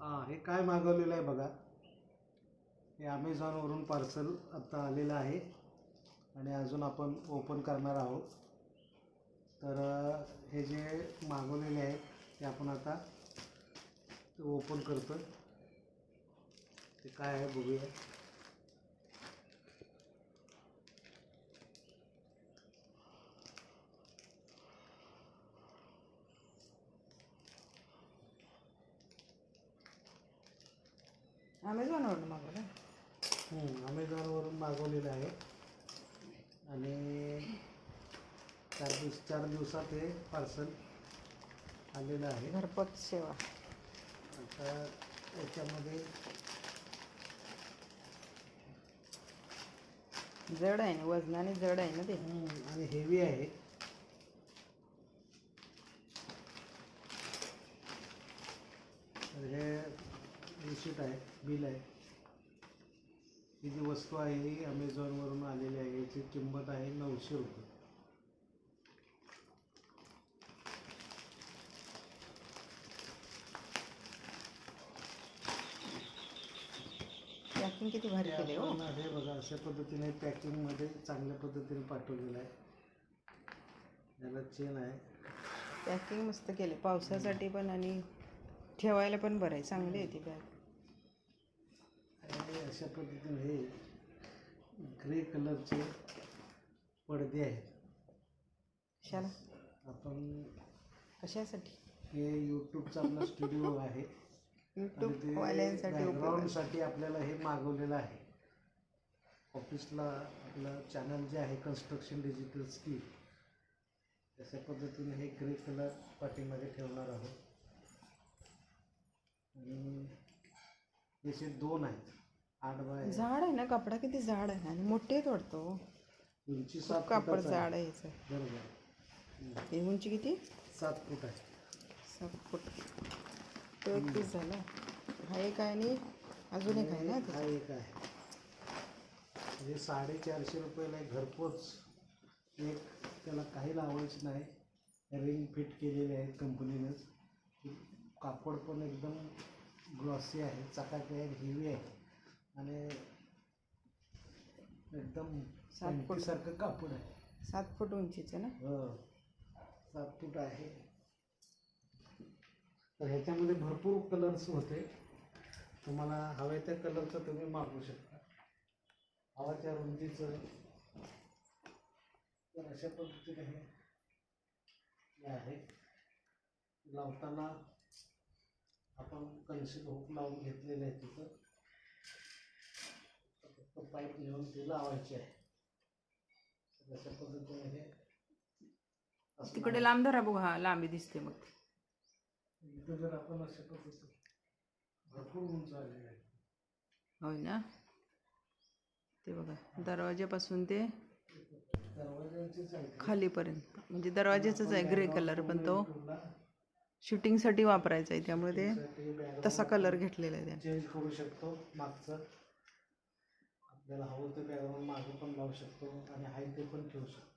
हां हे काय मागवलेलं आहे बघा. हे अमेझॉनवरून पार्सल आत्ता आलेलं आहे. आणि अजून आपण ओपन करणार आहोत. तर हे जे मागवलेले आहे ते आपण आता ओपन करतो ते काय आहे बघूया. अमेझॉनवरून मागवलं. हं, अमेझॉनवरून मागवलेलं आहे. आणि चार दिवस चार दिवसात हे पार्सल आलेलं आहे. घरपोच सेवा. आता याच्यामध्ये जड आहे ना वजनाने जड आहे ना ते. आणि हेवी आहे तर हे रिसिट आहे बिल आहे. ही जी वस्तू आहे ही अमेझॉनवरून आलेली आहे याची किंमत आहे नऊशे रुपये. पॅकिंग किती भारी केले हो. हे बघा अशा पद्धतीने पॅकिंगमध्ये चांगल्या पद्धतीने पाठवलेलं आहे. याला चेन आहे. पॅकिंग मस्त केले पावसासाठी पण आणि ठेवायला पण बरं आहे. चांगली आहे ती बॅग अशा पद्धतीने हे ग्रे कलरचे पडदे आहेत. कशाला? आपण कशासाठी? हे यूट्यूबचा आपला स्टुडिओ आहे. यूट्यूब वाल्यांसाठी उपयोग बॅकग्राऊंडसाठी आपल्याला हे मागवलेलं आहे. ऑफिसला आपलं चॅनल जे आहे कन्स्ट्रक्शन डिजिटल स्किल तशा पद्धतीने हे ग्रे कलर पाठीमागे ठेवणार आहोत. आणि याचे दोन आहेत आठ बाय झाड आहे ना कपडा किती झाड आहे आणि मोठे वाटतो उंची सात कापड फुटाचं आहे. आहे याचं. बरोबर. हे उंची किती? सात फूट आहे. सात फूट. तो एक पीस झाला. हा एक आहे आणि अजून एक आहे ना हा एक आहे. म्हणजे साडेचारशे रुपयाला एक घरपोच. एक त्याला काही लावायचं नाही. रिंग फिट केलेले आहेत कंपनीनंच. कापड पण एकदम ग्लॉसी आहे. चकाकी आहे हेवी आहे. आणि एकदम सात फूट. सारखं कापड आहे. सात फूट उंचीचं ना? हो. सात फूट आहे. तर ह्याच्यामध्ये भरपूर कलर्स होते. तुम्हाला हव्या त्या कलरचं तुम्ही मागवू शकता. हवाच्या रुंदीचं. तर अशा पद्धतीने हे हे आहे. लावताना आपण कन्सिल हुक लावून घेतलेलं आहे तिथं. फक्त पाईप घेऊन ते लावायचे. आहे तर अशा पद्धतीने हे असं तिकडे लांब धरा बघ हा लांबी दिसते मग इथं जर आपण अशा पद्धतीने भरपूर उंच आलेले आहे. होय ना? ते बघा दरवाज्यापासून ते दरवाज्यांचीच आहे खालीपर्यंत. म्हणजे दरवाज्याचाच आहे ग्रे कलर पण तो शूटिंगसाठी वापरायचा आहे त्यामुळे ते तसा कलर घेतलेला आहे चेंज करू शकतो मागचं. आपल्याला हवं ते बॅकग्राऊंड मागे पण लावू शकतो आणि हाय ते पण ठेवू शकतो.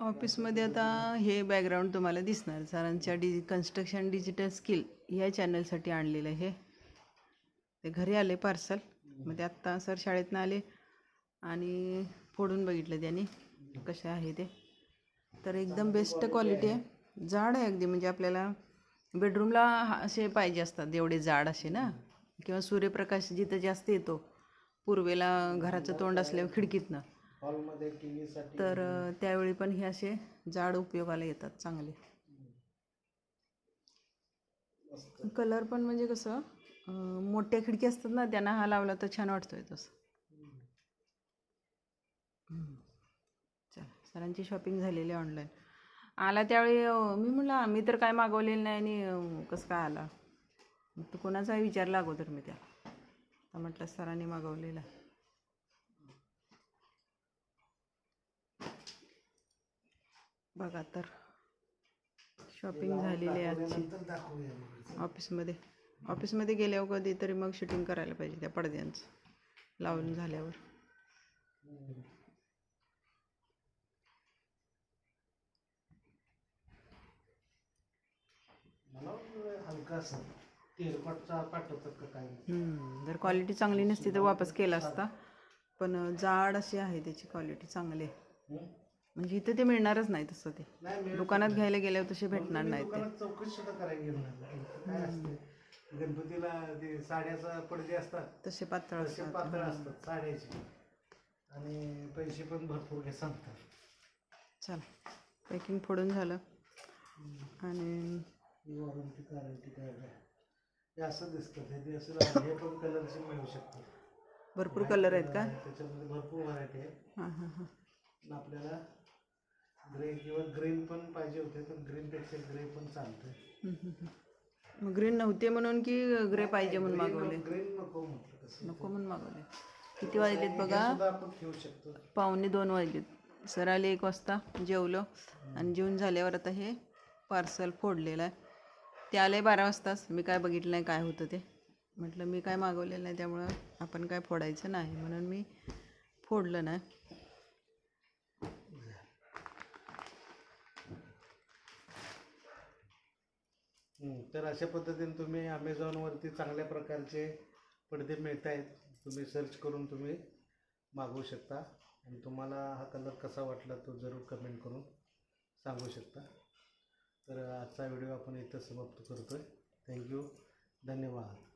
ऑफिसमध्ये आता हे बॅकग्राऊंड तुम्हाला दिसणार. सरांच्या डि कन्स्ट्रक्शन डिजिटल स्किल या चॅनलसाठी आणलेलं हे. ते घरी आले पार्सल मग ते आत्ता सर शाळेतनं आले आणि फोडून बघितलं त्यांनी कसे आहे ते. तर एकदम बेस्ट क्वालिटी आहे. जाड आहे अगदी म्हणजे आपल्याला बेडरूमला असे पाहिजे असतात एवढे जाड असे ना. किंवा सूर्यप्रकाश जिथं जास्त येतो पूर्वेला घराचं तोंड असल्यावर खिडकीतनं तर त्यावेळी पण हे असे जाड उपयोगाला येतात चांगले. कलर पण म्हणजे कसं मोठ्या खिडकी असतात ना त्यांना हा लावला तर छान वाटतोय तसं. चला सरांची शॉपिंग झालेली आहे ऑनलाईन. आला त्यावेळी मी म्हणलं आम्ही तर काय मागवलेलं नाही आणि कसं काय आला? तो कोणाचा विचारला अगोदर मी त्याला. म्हटलं सरांनी मागवलेला. बघा तर शॉपिंग झालेली आहे आजची. ऑफिसमध्ये ऑफिसमध्ये गेल्यावर कधी तरी मग शूटिंग करायला पाहिजे त्या पडद्यांचं लावून झाल्यावर हलका तेलकटचा पाठवतात का काय हम्म, जर क्वालिटी चांगली नसती तर वापस केला असता. पण जाड अशी आहे त्याची क्वालिटी चांगली. आहे हं? म्हणजे इथं ते मिळणारच नाही तसं ते. नाही दुकानात घ्यायला गेल्यावर तसे भेटणार नाही ते. दुकानात चौकशी सुद्धा करायला गेलो नाही. काय असते? गणपतीला ते साड्याचा पडदे असतात. तसे पातळ तसे असतात. पातळ असतात साड्याचे. आणि पैसे पण भरपूर घे सांगतात. चल पॅकिंग फोडून झालं. आणि वॉरंटी गॅरंटी काय काय हे असं दिसतं हे ते असं हे पण कलरचे मिळू शकतात. भरपूर कलर आहेत का? त्याच्यामध्ये भरपूर व्हरायटी आहे हां हां हां. पण आपल्याला ग्रे किंवा ग्रीन पण पाहिजे होते तर ग्रीनपेक्षा ग्रे पण चालतंय. हम्म, हम्म, हम्म. मग ग्रीन नव्हते म्हणून की ग्रे पाहिजे म्हणून मागवले? ग्रीन नको म्हटलं कसं नको म्हणून मागवले. किती वाजलेत बघा? सुद्धा आपण ठेवू शकतो. पावणे दोन वाजलेत. सर आले एक वाजता जेवलो. आणि जेवून झाल्यावर आता हे पार्सल फोडलेलं आहे. ते आले बारा वाजताच. मी काय बघितलं नाही काय होतं ते. म्हटलं मी काय मागवलेलं नाही त्यामुळं आपण काय फोडायचं नाही म्हणून मी फोडलं नाही तर अशा पद्धतीने तुम्ही अमेझॉनवरती चांगल्या प्रकारचे पडदे मिळत आहेत तुम्ही सर्च करून तुम्ही मागवू शकता. आणि तुम्हाला हा कलर कसा वाटला तो जरूर कमेंट करून सांगू शकता. तर आजचा व्हिडिओ आपण इथं समाप्त करतो आहे थँक्यू धन्यवाद.